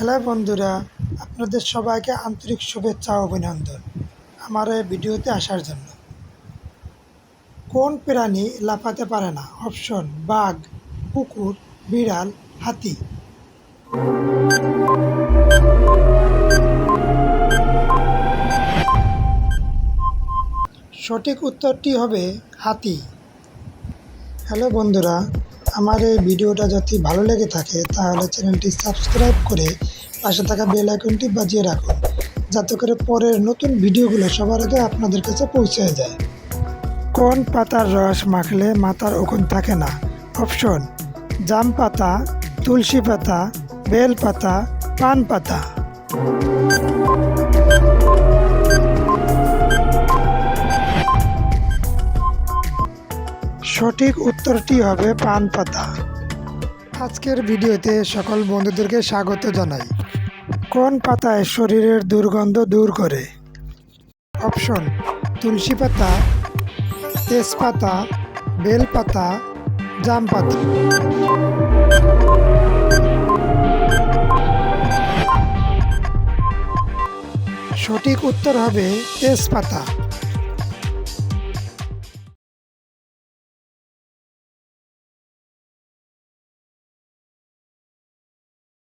Hello বন্ধুরা, আপনাদের সবাইকে আন্তরিক শুভেচ্ছা অভিনন্দন আমার এই ভিডিওতে আসার জন্য। কোন প্রাণী লাফাতে পারে না? অপশন, বাঘ, কুকুর, বিড়াল, হাতি। সঠিক উত্তরটি হবে হাতি। হ্যালো বন্ধুরা আমার এই ভিডিওটা যদি ভালো লেগে থাকে, তাহলে চ্যানেলটি সাবস্ক্রাইব করে পাশে থাকা বেল আইকনটি বাজিয়ে রাখুন, যাতে করে পরের নতুন ভিডিওগুলো সবার আগে আপনাদের কাছে পৌঁছে যায়। কোন পাতার রস মাখলে মাথার ওখন থাকে না? অপশন, জাম পাতা, তুলসী পাতা, বেল পাতা, পান পাতা। সঠিক উত্তরটি হবে পান পাতা। আজকের ভিডিওতে সকল বন্ধুদেরকে স্বাগত জানাই। কোন পাতায় শরীরের দুর্গন্ধ দূর করে? অপশন, তুলসী পাতা, তেজপাতা, বেল পাতা, জাম পাতা। সঠিক উত্তর হবে তেজপাতা।